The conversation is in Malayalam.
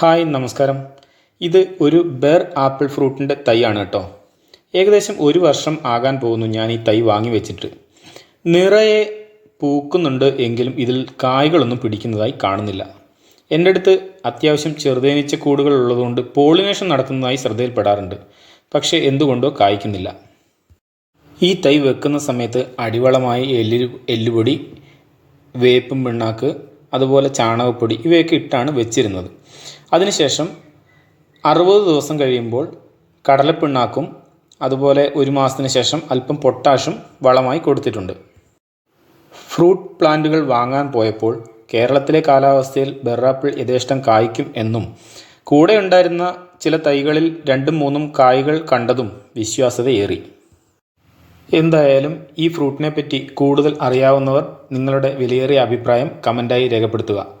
ഹായ് നമസ്കാരം. ഇത് ഒരു ബെർ ആപ്പിൾ ഫ്രൂട്ടിന്റെ തൈയാണ് കേട്ടോ. ഏകദേശം ഒരു വർഷം ആകാൻ പോകുന്നു ഞാൻ ഈ തൈ വാങ്ങി വെച്ചിട്ട്. നിറയെ പൂക്കുന്നുണ്ട് എങ്കിലും ഇതിൽ കായ്കളൊന്നും പിടിക്കുന്നതായി കാണുന്നില്ല. എന്റെ അടുത്ത് അത്യാവശ്യം ചെറുതേനീച്ച കൂടുകൾ ഉള്ളതുകൊണ്ട് പോളിനേഷൻ നടക്കുന്നതായി ശ്രദ്ധയിൽപ്പെടാറുണ്ട്. പക്ഷേ എന്തുകൊണ്ടോ കായ്ക്കുന്നില്ല. ഈ തൈ വെക്കുന്ന സമയത്ത് അടിവളമായി എല്ല് എല്ലുപൊടി വേപ്പും പിണ്ണാക്ക് അതുപോലെ ചാണകപ്പൊടി ഇവയൊക്കെ ഇട്ടാണ് വെച്ചിരുന്നത്. അതിനുശേഷം അറുപത് ദിവസം കഴിയുമ്പോൾ കടലപ്പിണ്ണാക്കും അതുപോലെ ഒരു മാസത്തിന് ശേഷം അല്പം പൊട്ടാഷും വളമായി കൊടുത്തിട്ടുണ്ട്. ഫ്രൂട്ട് പ്ലാന്റുകൾ വാങ്ങാൻ പോയപ്പോൾ കേരളത്തിലെ കാലാവസ്ഥയിൽ ബെറാപ്പിൾ യഥേഷ്ടം കായ്ക്കും എന്നും കൂടെ ഉണ്ടായിരുന്ന ചില തൈകളിൽ രണ്ടും മൂന്നും കായ്കൾ കണ്ടതും വിശ്വാസ്യതയേറി. എന്തായാലും ഈ ഫ്രൂട്ടിനെ പറ്റി കൂടുതൽ അറിയാവുന്നവർ നിങ്ങളുടെ വിലയേറിയ അഭിപ്രായം കമന്റായി രേഖപ്പെടുത്തുക.